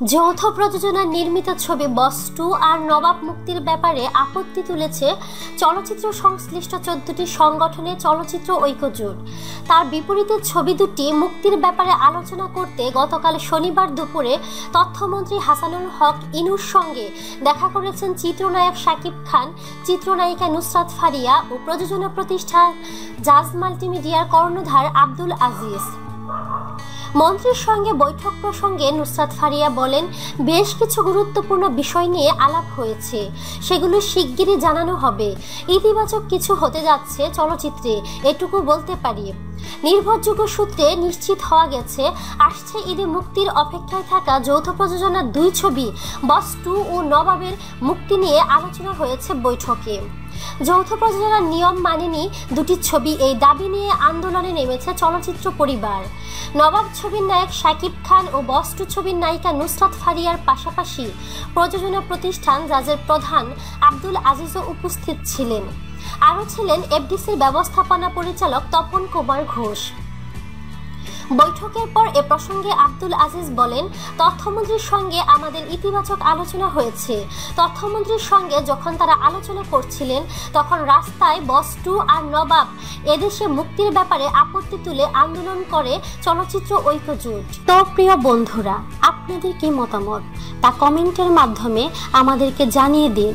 যৌথ প্রযোজনায় নির্মিত ছবি বস টু আর নবাব মুক্তির ব্যাপারে আপত্তি তুলেছে চলচ্চিত্র সংশ্লিষ্ট চোদ্দটি সংগঠনের চলচ্চিত্র ঐক্যজোট তার বিপরীতে ছবি দুটি মুক্তির ব্যাপারে আলোচনা করতে গতকাল শনিবার দুপুরে তথ্যমন্ত্রী হাসানুল হক ইনুর সঙ্গে দেখা করেছেন চিত্রনায়ক শাকিব খান, চিত্রনায়িকা নুসরাত ফারিয়া ও প্রযোজনা প্রতিষ্ঠান জাজ মাল্টিমিডিয়ার কর্ণধার আব্দুল আজিজ। মন্ত্রীর সঙ্গে বৈঠক প্রসঙ্গে নুসরাত ফারিয়া বলেন, বেশ কিছু গুরুত্বপূর্ণ বিষয় নিয়ে আলাপ হয়েছে। সেগুলো শিগগিরই জানানো হবে। ইতিবাচক কিছু হতে যাচ্ছে চলচ্চিত্রে। এটুকু বলতে পারি। নির্ভরযোগ্য সূত্রে নিশ্চিত হওয়া গেছে, আসছে ঈদে মুক্তির অপেক্ষায় থাকা যৌথ প্রযোজনার দুই ছবি, বস টু ও নবাবের মুক্তি নিয়ে আলোচনা হয়েছে বৈঠকে। যৌথ প্রযোজনার নিয়ম মানেনি দুটি ছবি, এই দাবি নিয়ে আন্দোলনে নেমেছে চলচ্চিত্র পরিবার। নবাব ছবির নায়ক শাকিব খান ও বস টু ছবির নায়িকা নুসরাত ফারিয়ার পাশাপাশি প্রযোজনা প্রতিষ্ঠান জাজের প্রধান আব্দুল আজিজও উপস্থিত ছিলেন। আরও ছিলেন এফডিসির ব্যবস্থাপনা পরিচালক তপন কুমার ঘোষ। বৈঠকের পর এ প্রসঙ্গে আব্দুল আজিজ বলেন, তথ্যমন্ত্রীর সঙ্গে আমাদের ইতিবাচক আলোচনা হয়েছে। তথ্যমন্ত্রীর সঙ্গে যখন তারা আলোচনা করছিলেন, তখন রাস্তায় বস টু আর নবাব এদেশে মুক্তির ব্যাপারে আপত্তি তুলে আন্দোলন করে চলচ্চিত্র ঐক্যজোট। তো প্রিয় বন্ধুরা, আপনাদের কি মতামত? তা কমেন্টের মাধ্যমে আমাদেরকে জানিয়ে দিন।